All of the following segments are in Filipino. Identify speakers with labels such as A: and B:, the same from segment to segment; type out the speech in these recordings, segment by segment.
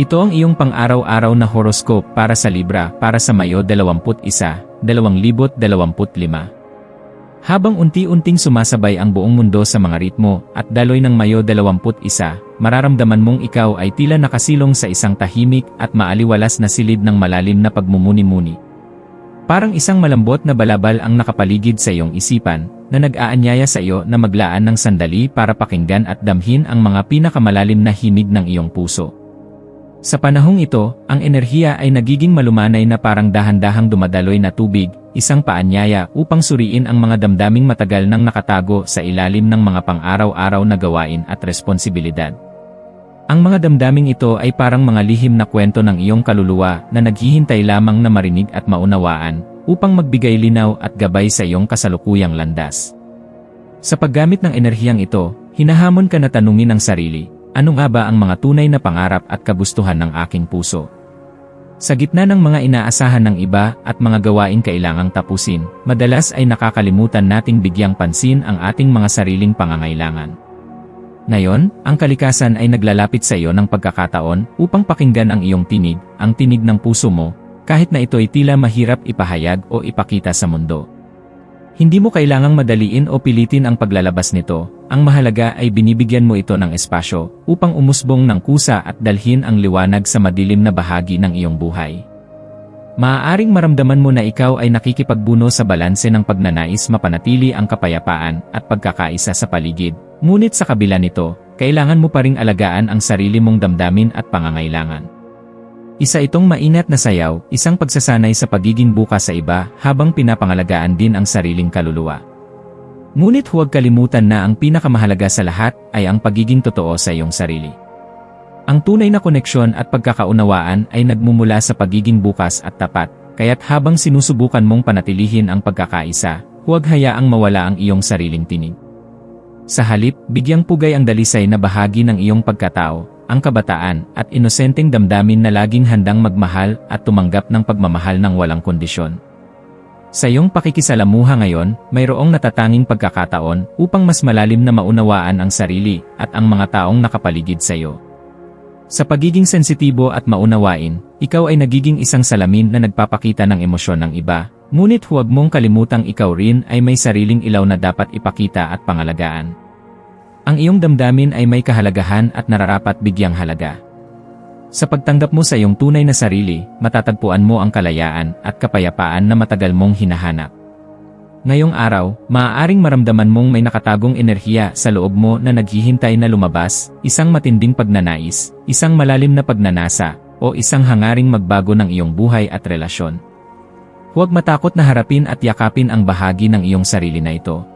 A: Ito ang iyong pang-araw-araw na horoscope para sa Libra para sa Mayo 21, 2025. Habang unti-unting sumasabay ang buong mundo sa mga ritmo at daloy ng Mayo 21, mararamdaman mong ikaw ay tila nakasilong sa isang tahimik at maaliwalas na silid ng malalim na pagmumuni-muni. Parang isang malambot na balabal ang nakapaligid sa iyong isipan, na nag-aanyaya sa iyo na maglaan ng sandali para pakinggan at damhin ang mga pinakamalalim na himig ng iyong puso. Sa panahong ito, ang enerhiya ay nagiging malumanay na parang dahan-dahang dumadaloy na tubig, isang paanyaya upang suriin ang mga damdaming matagal nang nakatago sa ilalim ng mga pang-araw-araw na gawain at responsibilidad. Ang mga damdaming ito ay parang mga lihim na kwento ng iyong kaluluwa na naghihintay lamang na marinig at maunawaan upang magbigay linaw at gabay sa iyong kasalukuyang landas. Sa paggamit ng enerhiyang ito, hinahamon ka na tanungin ang sarili, ano nga ba ang mga tunay na pangarap at kagustuhan ng aking puso? Sa gitna ng mga inaasahan ng iba at mga gawain kailangang tapusin, madalas ay nakakalimutan nating bigyang pansin ang ating mga sariling pangangailangan. Ngayon, ang kalikasan ay naglalapit sa iyo ng pagkakataon upang pakinggan ang iyong tinig, ang tinig ng puso mo, kahit na ito ay tila mahirap ipahayag o ipakita sa mundo. Hindi mo kailangang madaliin o pilitin ang paglalabas nito, ang mahalaga ay binibigyan mo ito ng espasyo upang umusbong ng kusa at dalhin ang liwanag sa madilim na bahagi ng iyong buhay. Maaaring maramdaman mo na ikaw ay nakikipagbuno sa balanse ng pagnanais mapanatili ang kapayapaan at pagkakaisa sa paligid, ngunit sa kabila nito, kailangan mo pa ring alagaan ang sarili mong damdamin at pangangailangan. Isa itong mainat na sayaw, isang pagsasanay sa pagiging bukas sa iba habang pinapangalagaan din ang sariling kaluluwa. Ngunit huwag kalimutan na ang pinakamahalaga sa lahat ay ang pagiging totoo sa iyong sarili. Ang tunay na koneksyon at pagkakaunawaan ay nagmumula sa pagiging bukas at tapat, kaya't habang sinusubukan mong panatilihin ang pagkakaisa, huwag hayaang mawala ang iyong sariling tinig. Sa halip, bigyang pugay ang dalisay na bahagi ng iyong pagkatao, ang kabataan, at inosenteng damdamin na laging handang magmahal at tumanggap ng pagmamahal ng walang kondisyon. Sa iyong pakikisalamuha ngayon, mayroong natatanging pagkakataon upang mas malalim na maunawaan ang sarili at ang mga taong nakapaligid sa iyo. Sa pagiging sensitibo at maunawain, ikaw ay nagiging isang salamin na nagpapakita ng emosyon ng iba, ngunit huwag mong kalimutang ikaw rin ay may sariling ilaw na dapat ipakita at pangalagaan. Ang iyong damdamin ay may kahalagahan at nararapat bigyang halaga. Sa pagtanggap mo sa iyong tunay na sarili, matatagpuan mo ang kalayaan at kapayapaan na matagal mong hinahanap. Ngayong araw, maaaring maramdaman mong may nakatagong enerhiya sa loob mo na naghihintay na lumabas, isang matinding pagnanais, isang malalim na pagnanasa, o isang hangaring magbago ng iyong buhay at relasyon. Huwag matakot na harapin at yakapin ang bahagi ng iyong sarili na ito,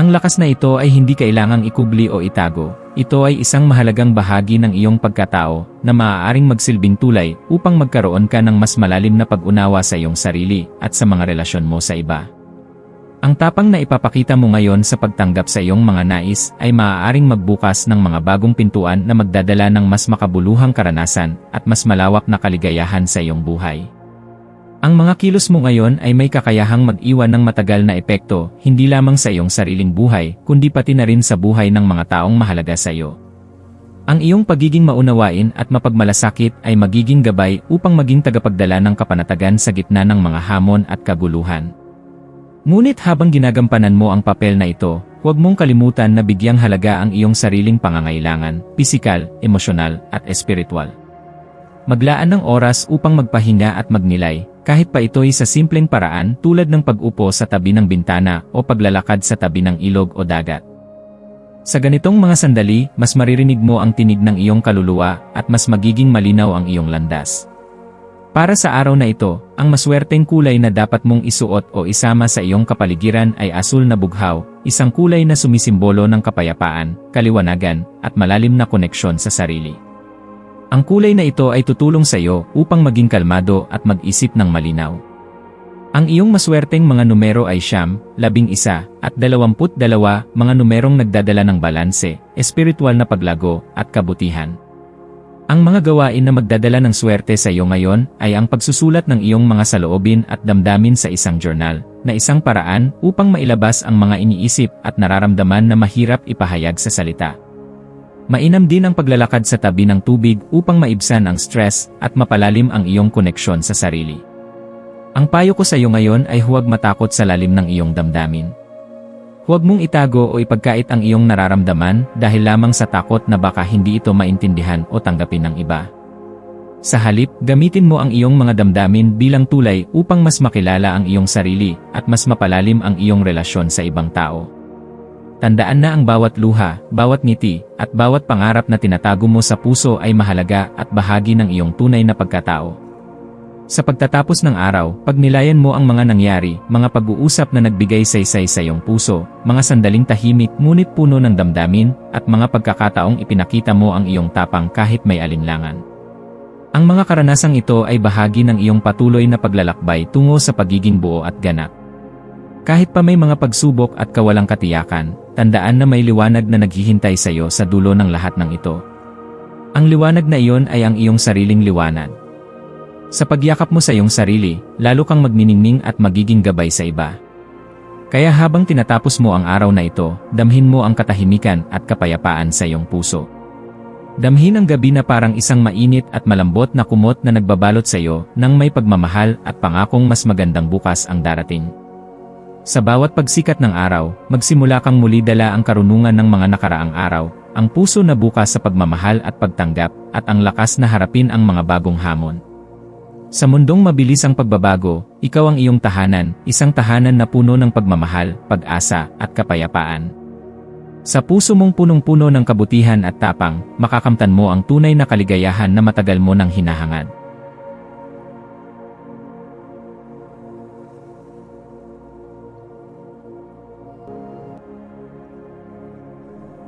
A: ang lakas na ito ay hindi kailangang ikubli o itago. Ito ay isang mahalagang bahagi ng iyong pagkatao na maaaring magsilbing tulay upang magkaroon ka ng mas malalim na pag-unawa sa iyong sarili at sa mga relasyon mo sa iba. Ang tapang na ipapakita mo ngayon sa pagtanggap sa iyong mga nais ay maaaring magbukas ng mga bagong pintuan na magdadala ng mas makabuluhang karanasan at mas malawak na kaligayahan sa iyong buhay. Ang mga kilos mo ngayon ay may kakayahang mag-iwan ng matagal na epekto, hindi lamang sa iyong sariling buhay, kundi pati na rin sa buhay ng mga taong mahalaga sa iyo. Ang iyong pagiging maunawain at mapagmalasakit ay magiging gabay upang maging tagapagdala ng kapanatagan sa gitna ng mga hamon at kaguluhan. Ngunit habang ginagampanan mo ang papel na ito, huwag mong kalimutan na bigyang halaga ang iyong sariling pangangailangan, pisikal, emosyonal, at espiritual. Maglaan ng oras upang magpahinga at magnilay, kahit pa ito'y sa simpleng paraan tulad ng pag-upo sa tabi ng bintana o paglalakad sa tabi ng ilog o dagat. Sa ganitong mga sandali, mas maririnig mo ang tinig ng iyong kaluluwa at mas magiging malinaw ang iyong landas. Para sa araw na ito, ang maswerteng kulay na dapat mong isuot o isama sa iyong kapaligiran ay asul na bughaw, isang kulay na sumisimbolo ng kapayapaan, kaliwanagan, at malalim na koneksyon sa sarili. Ang kulay na ito ay tutulong sa iyo upang maging kalmado at mag-isip ng malinaw. Ang iyong maswerteng mga numero ay siyam, labing isa, at dalawamput dalawa, mga numerong nagdadala ng balanse, espiritual na paglago, at kabutihan. Ang mga gawain na magdadala ng swerte sa iyo ngayon ay ang pagsusulat ng iyong mga saloobin at damdamin sa isang journal, na isang paraan upang mailabas ang mga iniisip at nararamdaman na mahirap ipahayag sa salita. Mainam din ang paglalakad sa tabi ng tubig upang maibsan ang stress at mapalalim ang iyong koneksyon sa sarili. Ang payo ko sa iyo ngayon ay huwag matakot sa lalim ng iyong damdamin. Huwag mong itago o ipagkait ang iyong nararamdaman dahil lamang sa takot na baka hindi ito maintindihan o tanggapin ng iba. Sa halip, gamitin mo ang iyong mga damdamin bilang tulay upang mas makilala ang iyong sarili at mas mapalalim ang iyong relasyon sa ibang tao. Tandaan na ang bawat luha, bawat ngiti, at bawat pangarap na tinatago mo sa puso ay mahalaga at bahagi ng iyong tunay na pagkatao. Sa pagtatapos ng araw, pagnilayan mo ang mga nangyari, mga pag-uusap na nagbigay saysay sa iyong puso, mga sandaling tahimik ngunit puno ng damdamin, at mga pagkakataong ipinakita mo ang iyong tapang kahit may alinlangan. Ang mga karanasang ito ay bahagi ng iyong patuloy na paglalakbay tungo sa pagiging buo at ganap. Kahit pa may mga pagsubok at kawalang katiyakan, tandaan na may liwanag na naghihintay sa iyo sa dulo ng lahat ng ito. Ang liwanag na iyon ay ang iyong sariling liwanag. Sa pagyakap mo sa iyong sarili, lalo kang magniningning at magiging gabay sa iba. Kaya habang tinatapos mo ang araw na ito, damhin mo ang katahimikan at kapayapaan sa iyong puso. Damhin ang gabi na parang isang mainit at malambot na kumot na nagbabalot sa iyo nang may pagmamahal at pangakong mas magandang bukas ang darating. Sa bawat pagsikat ng araw, magsimula kang muli dala ang karunungan ng mga nakaraang araw, ang puso na bukas sa pagmamahal at pagtanggap, at ang lakas na harapin ang mga bagong hamon. Sa mundong mabilis ang pagbabago, ikaw ang iyong tahanan, isang tahanan na puno ng pagmamahal, pag-asa, at kapayapaan. Sa puso mong punong-puno ng kabutihan at tapang, makakamtan mo ang tunay na kaligayahan na matagal mo nang hinahangad.